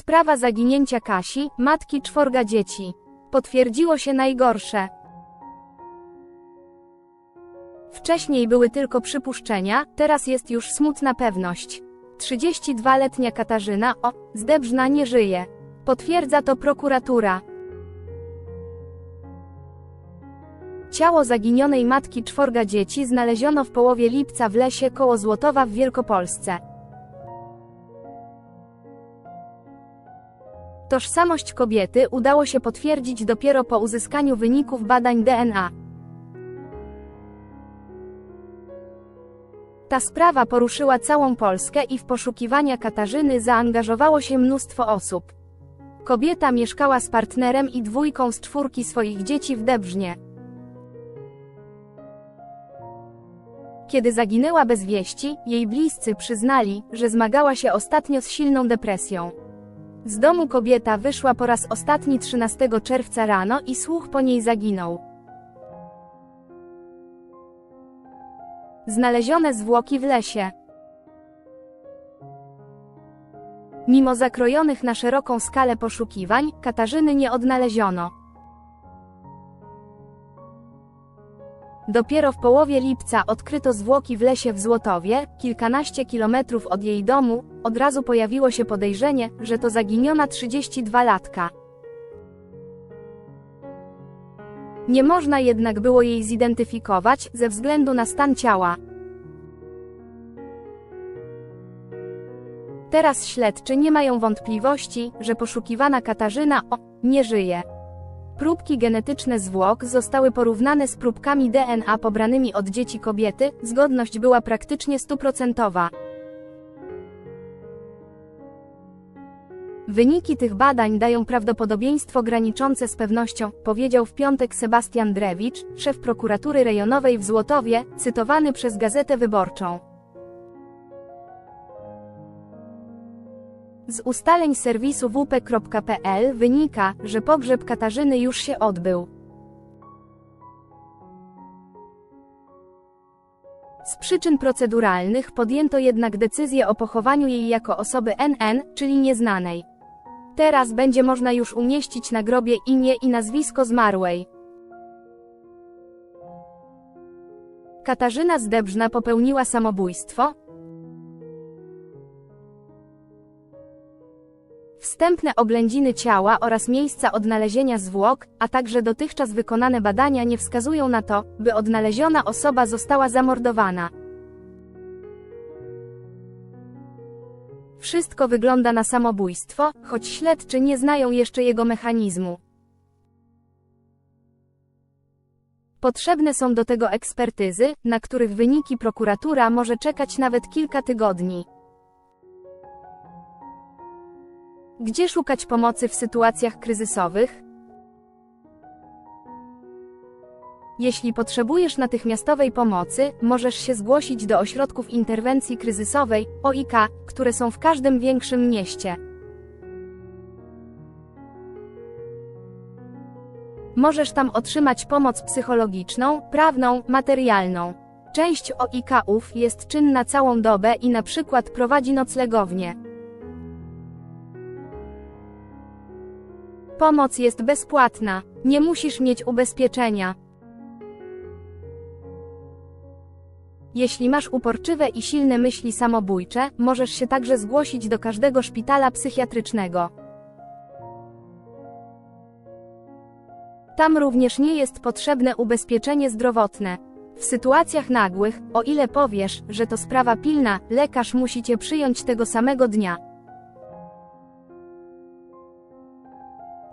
Sprawa zaginięcia Kasi, matki czworga dzieci. Potwierdziło się najgorsze. Wcześniej były tylko przypuszczenia, teraz jest już smutna pewność. 32-letnia Katarzyna O. z Debrzna nie żyje. Potwierdza to prokuratura. Ciało zaginionej matki czworga dzieci znaleziono w połowie lipca w lesie koło Złotowa w Wielkopolsce. Tożsamość kobiety udało się potwierdzić dopiero po uzyskaniu wyników badań DNA. Ta sprawa poruszyła całą Polskę i w poszukiwania Katarzyny zaangażowało się mnóstwo osób. Kobieta mieszkała z partnerem i dwójką z czwórki swoich dzieci w Debrznie. Kiedy zaginęła bez wieści, jej bliscy przyznali, że zmagała się ostatnio z silną depresją. Z domu kobieta wyszła po raz ostatni 13 czerwca rano i słuch po niej zaginął. Znalezione zwłoki w lesie. Mimo zakrojonych na szeroką skalę poszukiwań, Katarzyny nie odnaleziono. Dopiero w połowie lipca odkryto zwłoki w lesie w Złotowie, kilkanaście kilometrów od jej domu, od razu pojawiło się podejrzenie, że to zaginiona 32-latka. Nie można jednak było jej zidentyfikować, ze względu na stan ciała. Teraz śledczy nie mają wątpliwości, że poszukiwana Katarzyna O. nie żyje. Próbki genetyczne zwłok zostały porównane z próbkami DNA pobranymi od dzieci kobiety, zgodność była praktycznie stuprocentowa. Wyniki tych badań dają prawdopodobieństwo graniczące z pewnością, powiedział w piątek Sebastian Drewicz, szef prokuratury rejonowej w Złotowie, cytowany przez Gazetę Wyborczą. Z ustaleń serwisu wp.pl wynika, że pogrzeb Katarzyny już się odbył. Z przyczyn proceduralnych podjęto jednak decyzję o pochowaniu jej jako osoby NN, czyli nieznanej. Teraz będzie można już umieścić na grobie imię i nazwisko zmarłej. Katarzyna z Debrzna popełniła samobójstwo, Wstępne oględziny ciała oraz miejsca odnalezienia zwłok, a także dotychczas wykonane badania nie wskazują na to, by odnaleziona osoba została zamordowana. Wszystko wygląda na samobójstwo, choć śledczy nie znają jeszcze jego mechanizmu. Potrzebne są do tego ekspertyzy, na których wyniki prokuratura może czekać nawet kilka tygodni. Gdzie szukać pomocy w sytuacjach kryzysowych? Jeśli potrzebujesz natychmiastowej pomocy, możesz się zgłosić do ośrodków interwencji kryzysowej OIK, które są w każdym większym mieście. Możesz tam otrzymać pomoc psychologiczną, prawną, materialną. Część OIK-ów jest czynna całą dobę i na przykład prowadzi noclegownię. Pomoc jest bezpłatna. Nie musisz mieć ubezpieczenia. Jeśli masz uporczywe i silne myśli samobójcze, możesz się także zgłosić do każdego szpitala psychiatrycznego. Tam również nie jest potrzebne ubezpieczenie zdrowotne. W sytuacjach nagłych, o ile powiesz, że to sprawa pilna, lekarz musi cię przyjąć tego samego dnia.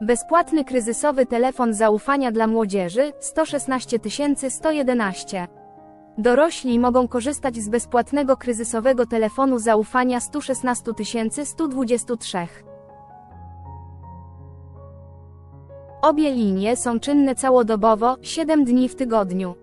Bezpłatny kryzysowy telefon zaufania dla młodzieży 116 111. Dorośli mogą korzystać z bezpłatnego kryzysowego telefonu zaufania 116 123. Obie linie są czynne całodobowo, 7 dni w tygodniu.